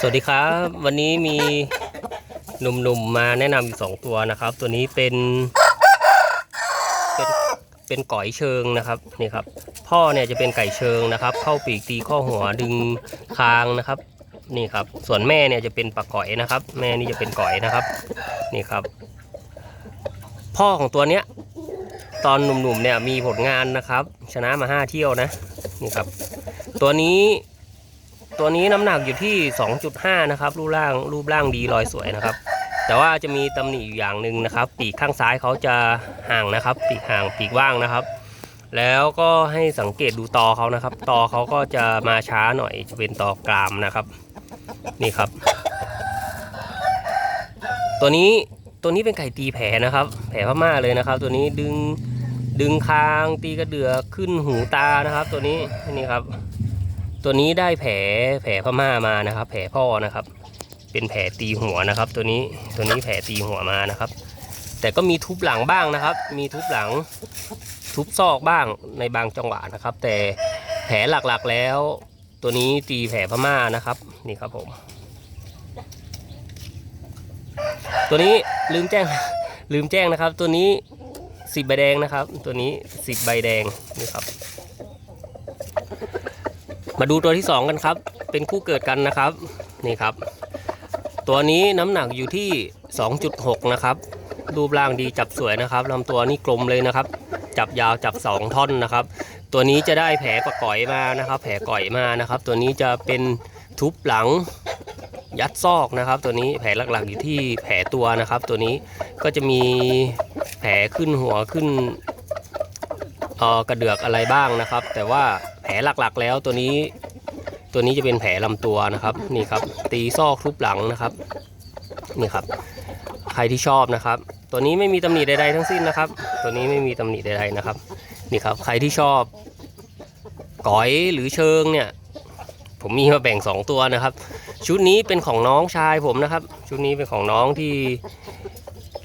สวัสดีครับ วันนี้มีหนุ่มๆมาแนะนำอีกสองตัวนะครับ ตัวนี้เป็นเป็นเป็นก๋อยเชิงนะครับนี่ครับ พ่อเนี่ยจะเป็นไก่เชิงนะครับ เข้าปีกตีข้อหัวดึงคางนะครับนี่ครับ ส่วนแม่เนี่ยจะเป็นปลาก๋อยนะครับ แม่นี่จะเป็นก๋อยนะครับนี่ครับ พ่อของตัวเนี้ยตอนหนุ่มๆเนี่ยมีผลงานนะครับ ชนะมาห้าเที่ยวนะนี่ครับ ตัวนี้ ตัวนี้น้ำหนักอยู่ที่ 2.5 นะครับ รูปร่างรูปร่างดีลอยสวยนะครับ แต่ว่าจะมีตำหนิอยู่อย่างหนึ่งนะครับ ปีกข้างซ้ายเขาจะห่างนะครับ ปีกห่างปีกว่างนะครับ แล้วก็ให้สังเกตดูตอเขานะครับ ตอเขาก็จะมาช้าหน่อยจะเป็นตอกรามนะครับ นี่ครับ ตัวนี้ตัวนี้เป็นไก่ตีแผลนะครับ แผลพม่าเลยนะครับ ตัวนี้ดึงดึงคางตีกระเดือกขึ้นหูตานะครับ ตัวนี้นี่ครับ ตัวนี้ได้แผลแผลพม่ามานะครับ แผลพ่อนะครับ เป็นแผลตีหัวนะครับ ตัวนี้ตัวนี้แผลตีหัวมานะครับ แต่ก็มีทุบหลังบ้างนะครับ มีทุบหลังทุบซอกบ้างในบางจังหวะนะครับ แต่แผลหลักๆแล้ว ตัวนี้ตีแผลพม่านะครับนี่ครับผม ตัวนี้ลืมแจ้งลืมแจ้งนะครับ ตัวนี้สิบใบแดงนะครับ ตัวนี้สิบใบแดงนี่ครับ มาดูตัวที่สองกันครับ เป็นคู่เกิดกันนะครับ นี่ครับ ตัวนี้น้ำหนักอยู่ที่ 2.6 นะครับ รูปร่างดีจับสวยนะครับลำตัวนี่กลมเลยนะครับ จับยาวจับ 2 ท่อนนะครับ ตัวนี้จะได้แผลประก่อยมานะครับ แผลก่อยมานะครับ ตัวนี้จะเป็นทุบหลังยัดซอกนะครับ ตัวนี้แผลหลักๆอยู่ที่แผลตัวนะครับ ตัวนี้ก็จะมีแผลขึ้นหัวขึ้นออกระเดือกอะไรบ้างนะครับ แต่ว่า ผลหลักๆ แล้วตัวนี้ ตัวนี้จะเป็นแผลลำตัวนะครับนี่ครับ ตีซอกทุบหลังนะครับนี่ครับ ใครที่ชอบนะครับ ตัวนี้ไม่มีตำหนิใดๆทั้งสิ้นนะครับ ตัวนี้ไม่มีตำหนิใดๆนะครับ นี่ครับ ใครที่ชอบก๋อยหรือเชิงเนี่ย ผมมีมาแบ่ง 2 ตัวนะครับ ชุดนี้เป็นของน้องชายผมนะครับ ชุดนี้เป็นของน้องที่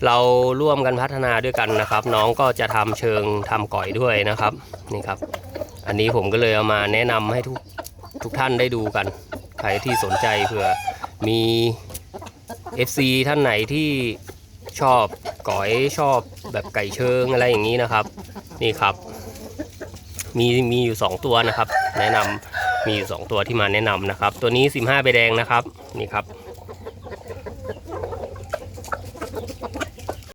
เราร่วมกันพัฒนาด้วยกันนะครับ น้องก็จะทำเชิงทำก่อยด้วยนะครับนี่ครับ อันนี้ผมก็เลยเอามาแนะนำให้ทุกทุกท่านได้ดูกัน ใครที่สนใจเผื่อมี FC ท่านไหนที่ชอบก่อยชอบแบบไก่เชิงอะไรอย่างนี้นะครับ นี่ครับ มีมีอยู่ 2 ตัวนะครับ แนะนำมีอยู่ 2 ตัวที่มาแนะนำนะครับ ตัวนี้ 15ใบแดงนะครับนี่ครับ